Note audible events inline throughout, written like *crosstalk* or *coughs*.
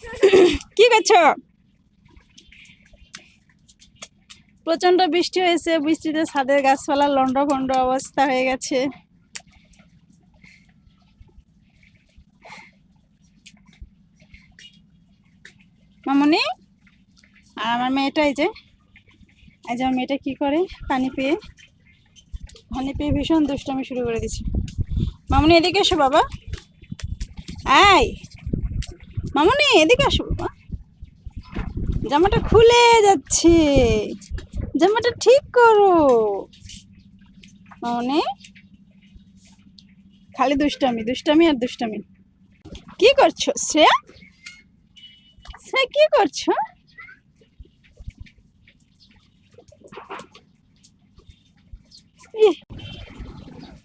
*coughs* কি করছ প্রচণ্ড বৃষ্টি হয়েছে, বৃষ্টিতে ছাদের গাছপালা লন্ড ভন্ড অবস্থা হয়ে গেছে। মামনি? আর আমার মেয়েটা এই যে এই যে আমার মেয়েটা কি করে? পানি পেয়ে পানি পেয়ে ভীষণ দুষ্টামি শুরু করে দিচ্ছে মামনি এদিকে এসো বাবা। এই মামনি, এদিকে আসো বাবা। জামাটা খুলে যাচ্ছে। জামাটা ঠিক করো। মামনি, খালি দুষ্টামি দুষ্টামি আর দুষ্টামি। কি করছ, শ্রেয়া? শ্রেয়া, কি করছ?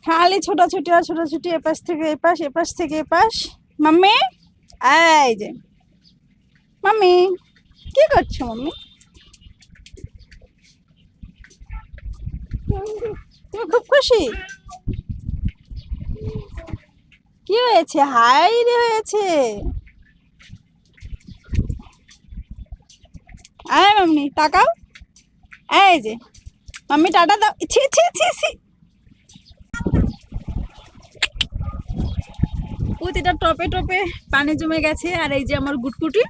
খালি ছোটাছুটি আর ছোটাছুটি এপাশ থেকে এপাশ এপাশ থেকে এপাশ। মাম্মি? এই যে। মাম্মি, কি করছ মাম্মি? তুমি খুব খুশি? কি হয়েছে? হাই রে হয়েছে। আয় মাম্মি, তাকাও। এই যে, মাম্মি, টাটা দাও। ছি ছি ছি ছি। প্রতিটা টপে টপে পানি জমে গেছে আর এই যে আমার গুটগুটি।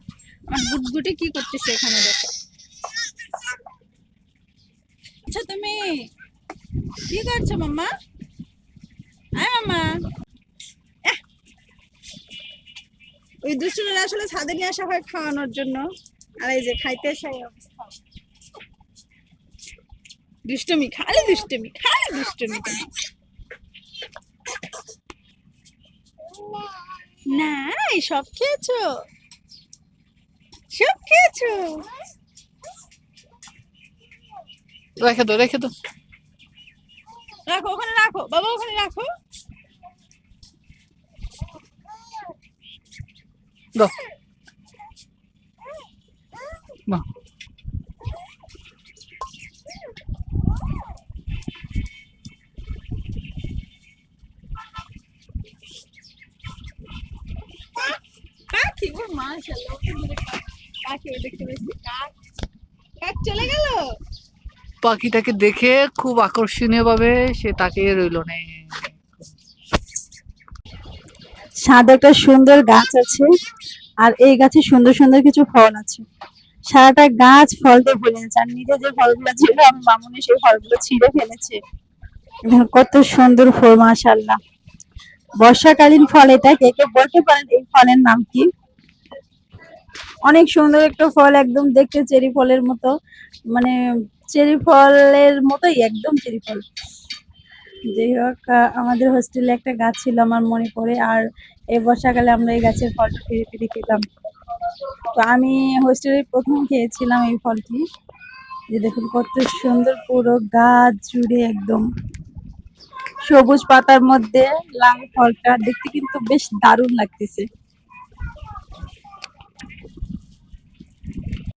আমার গুটগুটি কি করতেছে এখানে দেখো। আচ্ছা তুমি কি করছ মাম্মা? আয় মাম্মা। ওই দুষ্টুরা আসলে ছাদে নিয়ে আসা হয় খাওয়ানোর জন্য। আর এই যে খাইতে সেই অবস্থা। দুষ্টমি, খালি দুষ্টমি খালি দুষ্টমি। না সব খেয়েছো? সব খেয়েছো? রেখে দো রেখে দো রাখো ওখানে রাখো বাবা ওখানে রাখো। দো বাহ মাশাআল্লাহ ওকে দূরে কাক। পাখি ওই দেখতে পেয়েছি। কাক কাক চলে গেল? পাখিটাকে দেখে খুব আকর্ষণীয় ভাবে সে তাকিয়ে রইল নে। ছাদে একটা সুন্দর গাছ আছে আর এই গাছে সুন্দর সুন্দর কিছু ফল আছে। সারাটা গাছ ফল দিয়ে ভরে গেছে আর নিজে যে ফলগুলো ছিল আমি মামুনি সেই ফলগুলো ছিঁড়ে ফেলেছে। কত সুন্দর ফল মাশাআল্লাহ। বর্ষাকালীন ফল এটা কে কে বলতে পারেন এই ফলের নাম কি? অনেক সুন্দর একটা ফল, একদম দেখতে চেরি ফলের মতো। মানে চেরি ফলের মতোই, একদম চেরি ফল। যাই হোক আমাদের হোস্টেলে একটা গাছ ছিল আমার মনে পড়ে, আর এই বর্ষাকালে আমরা এই গাছের ফলটা ফিরে ফিরে খেতাম। তো আমি হোস্টেলে প্রথম খেয়েছিলাম এই ফলটি। যে দেখুন, কত সুন্দর পুরো গাছ জুড়ে একদম। সবুজ পাতার মধ্যে লাল ফলটা, দেখতে কিন্তু বেশ দারুণ লাগতেছে।